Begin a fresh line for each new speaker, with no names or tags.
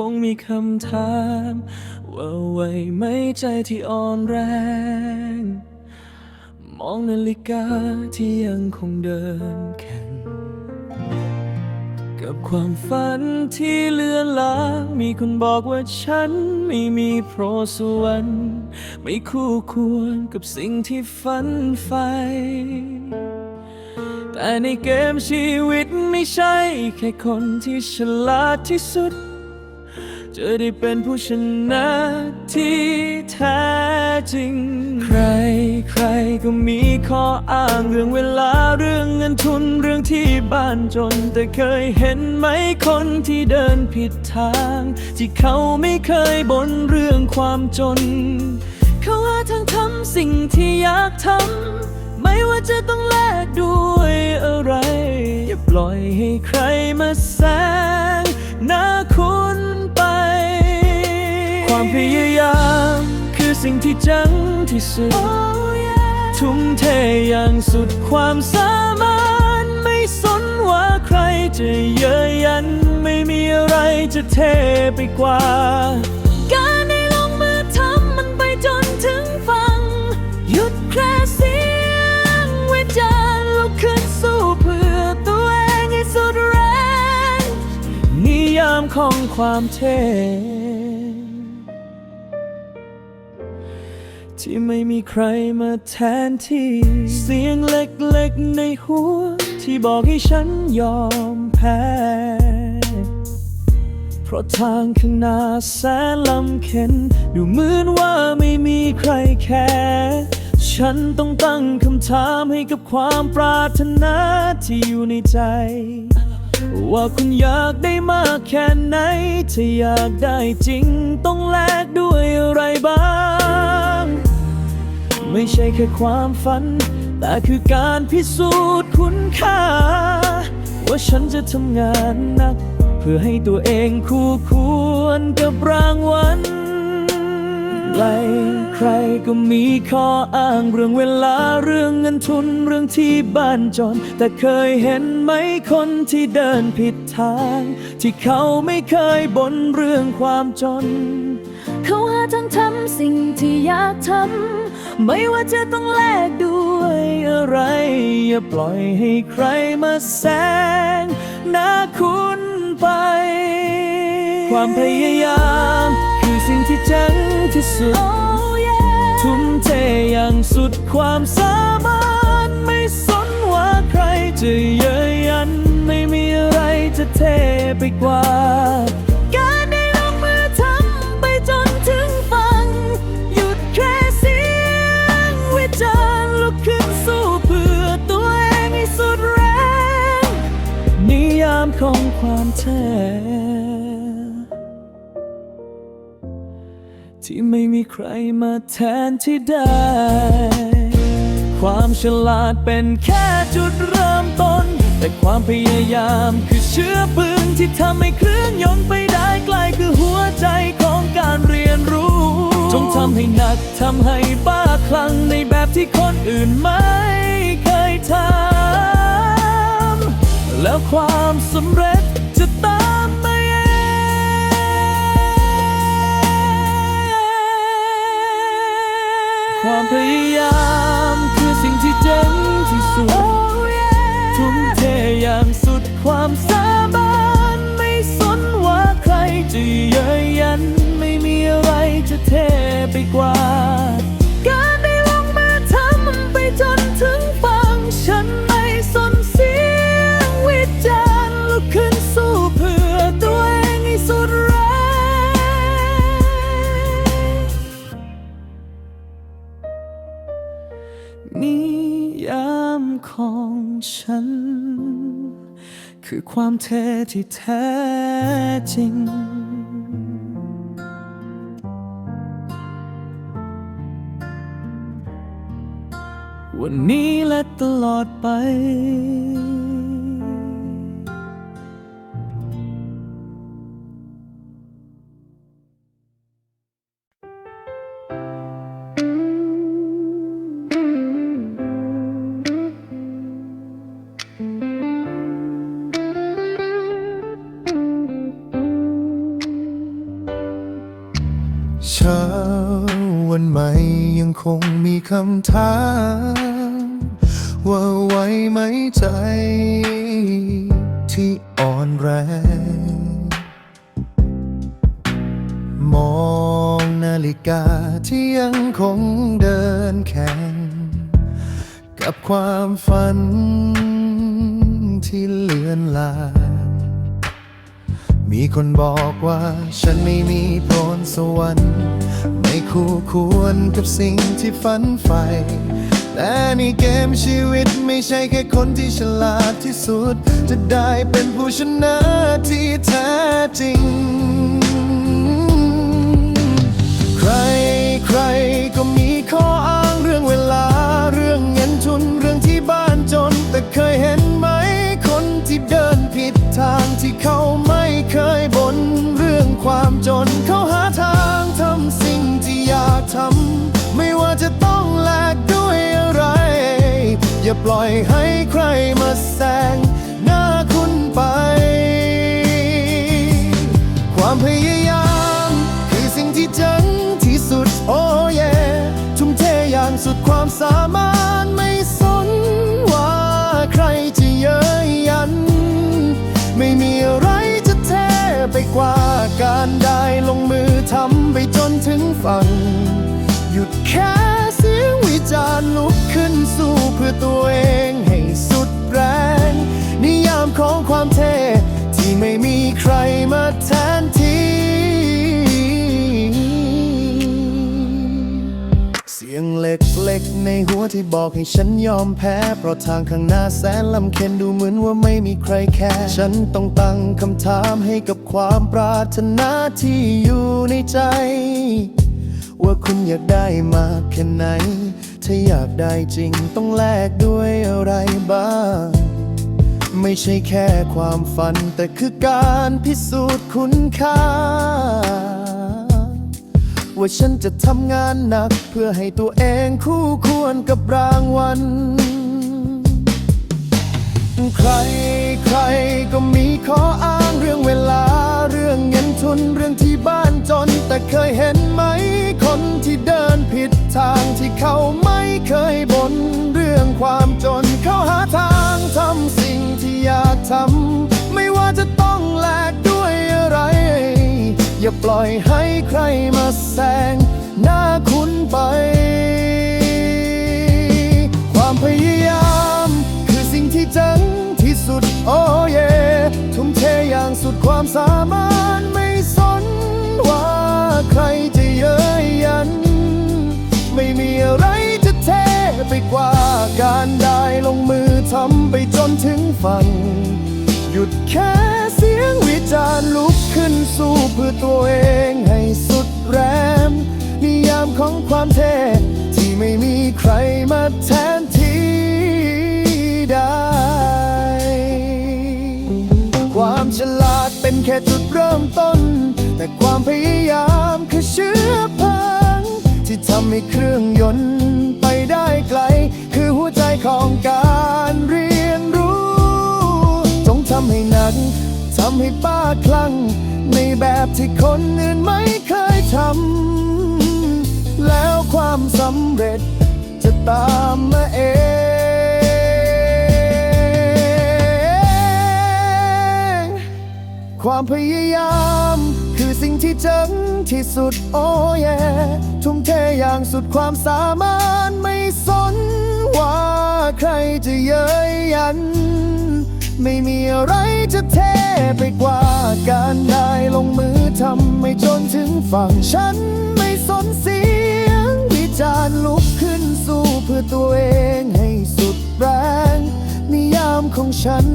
คงมีคำถาม ว่าไหวไหมใจที่อ่อนแรง มองนาฬิกาที่ยังคงเดินแข่ง กับความฝันที่เลือนลางมีคนบอกว่าฉันไม่มีโพรสวรรค์ไม่คู่ควรกับสิ่งที่ฝันใฝ่แต่ในเกมชีวิตไม่ใช่แค่คนที่ฉลาดที่สุด จะได้เป็นผู้ชนะที่แท้จริง ใครใครก็มีข้ออ้างเรื่องเวลาเรื่องเงินทุนเรื่องที่บ้านจน แต่เคยเห็นไหมคนที่เดินผิดทาง ที่เขาไม่เคยบ่นเรื่องความจน เขาหาทางทำสิ่งที่อยากทำไม่ว่าจะต้องแลกด้วยอะไร อย่าปล่อยให้ใครมาแซง จังที่สุด ทุ่มเทอย่างสุดความสามารถ ไม่สนว่าใครจะเย้ยยัน ไม่มีอะไรจะเทไปกว่า การได้ลงมือทำมันไปจนถึงฝั่งหยุดแค่เสียงวิจารณ์ลุกขึ้นสู้เพื่อตัวเองให้สุดแรง นิยามของความเท่ ที่ไม่มีใครมาแทนที่ เสียงเล็กๆในหัว ที่บอกให้ฉันยอมแพ้ เพราะทางข้างหน้าแสนลำเข็น ดูเหมือนว่าไม่มีใครแคร์ฉันต้องตั้งคำถามให้กับความปรารถนาที่อยู่ในใจ ว่าคุณอยากได้มากแค่ไหน ถ้าอยากได้จริง ต้องแลกด้วยอะไรบ้าง ไม่ใช่แค่ความฝัน แต่คือการพิสูจน์คุณค่า ว่าฉันจะทำงานหนัก เพื่อให้ตัวเองคู่ควรกับรางวัลใครใครก็มีข้ออ้างเรื่องเวลาเรื่องเงินทุนเรื่องที่บ้านจน แต่เคยเห็นไหมคนที่เดินผิดทาง ที่เขาไม่เคยบ่นเรื่องความจน
เขาหาทางทำสิ่งที่อยากทำไม่ว่าจะต้องแลกด้วย
อะไร อย่าปล่อยให้ใครมาแซงหน้าคุณไป ความพยายามคือสิ่งที่จังที่สุด
Oh yeah
ทุ่มเทอย่างสุดความสามารถไม่สนว่าใครจะเย้ยยัน ไม่มีอะไรจะเทไปกว่าา
มของ
ความแท้ที่ไม่มีใครมาแทนที่ได้ ความฉลาดเป็นแค่จุดเริ่มต้น แต่ความพยายามคือเชื้อเพลิงที่ทำให้เครื่องยนต์ไปได้ไกลคือหัวใจของการเรียนรู้ จงทำให้หนักทำให้บ้าคลั่งในแบบที่คนอื่นไม่เคยทำ แล้วความสำเร็จจะตามมาเองความพยายามคือสิ่งที่เจ๋งที่สุด
Oh yeah
ทุ่มเทอย่างสุดความสามารถไม่สนว่าใครจะเย้ยยัน ไม่มีอะไรจะเทไปกว่า คือความเท่ที่แท้จริง วันนี้และตลอดไป
วันใหม่ยังคงมีคำถาม ว่าไหวไหมใจ ที่อ่อนแรง มองนาฬิกาที่ยังคงเดินแข่ง กับความฝันที่เลือนลางมีคนบอกว่าฉันไม่มีพรสวรรค์ ไม่คู่ควรกับสิ่งที่ฝันใฝ่แต่ในเกมชีวิตไม่ใช่แค่คนที่ฉลาดที่สุด จะได้เป็นผู้ชนะที่แท้จริง ใครใครก็มีข้ออ้างเรื่องเวลา เรื่องเงินทุนเรื่องที่บ้านจน แต่เคยเห็นไหม คนที่เดินผิดทางที่เขาไม่เคยบน่นเรื่องความจนเขาหา ทำไม่ว่าจะต้องแลกด้วยอะไร อย่าปล่อยให้ใครมาแซงหน้าคุณไป ความพยายามคือสิ่งที่เจังที่สุดโอ้เย่ทุ่มเทอย่างสุดความสามารถไม่สนว่าใครจะเย้ยยัน ไม่มีอะไรจะเทไปกว่าการได้ลงมือทำไปจนถึงฝั่ง ในหัวที่บอกให้ฉันยอมแพ้ เพราะทางข้างหน้าแสนลำเค็นดูเหมือนว่าไม่มีใครแค่ฉันต้องตั้งคำถามให้กับความปรารถนาที่อยู่ในใจ ว่าคุณอยากได้มากแค่ไหน ถ้าอยากได้จริงต้องแลกด้วยอะไรบ้าง ไม่ใช่แค่ความฝัน แต่คือการพิสูจน์คุณค่า ว่าฉันจะทำงานหนัก เพื่อให้ตัวเองคู่ควรกับรางวัล ใครใครก็มีข้ออ้างเรื่องเวลา เรื่องเงินทุนเรื่องที่บ้านจน แต่เคยเห็นไหม คนที่เดินผิดทางที่เขาไม่เคยบ่นเรื่องความจนเขาหาทางทำสิ่งที่อยากทำ อย่าปล่อยให้ใครมาแซงหน้าคุณไป ความพยายาม คือสิ่งที่จังที่สุดโอ้เย่ทุ่มเทอย่างสุดความสามารถไม่สนว่าใครจะเย้ยยัน ไม่มีอะไรจะเทไปกว่าการได้ลงมือทำไปจนถึงฝั่งหยุดแค่ ยงวิจารณ์ลุกขึ้นสู้เพื่อตัวเองให้สุดแรงนิยามของความเท่ที่ไม่มีใครมาแทนที่ได้ ความฉลาดเป็นแค่จุดเริ่มต้น แต่ความพยายามคือเชื้อเพลิงที่ทำให้เครื่องำให้ป้าคลั่ง ในแบบที่คนอื่นไม่เคยทำ แล้วความสำเร็จจะตามมาเองความพยายามคือสิ่งที่เจ๋งที่สุดโอ้ย่ทุ่มเทอย่างสุดความสามารถไม่สนว่าใครจะเย้ยยัน ไม่มีอะไรจะเทไปกว่าการได้ลงมือทำไม่จนถึงฝั่งฉันไม่สนเสียงวิจารณ์ลุกขึ้นสู้เพื่อตัวเองให้สุดแรงนิยามของฉัน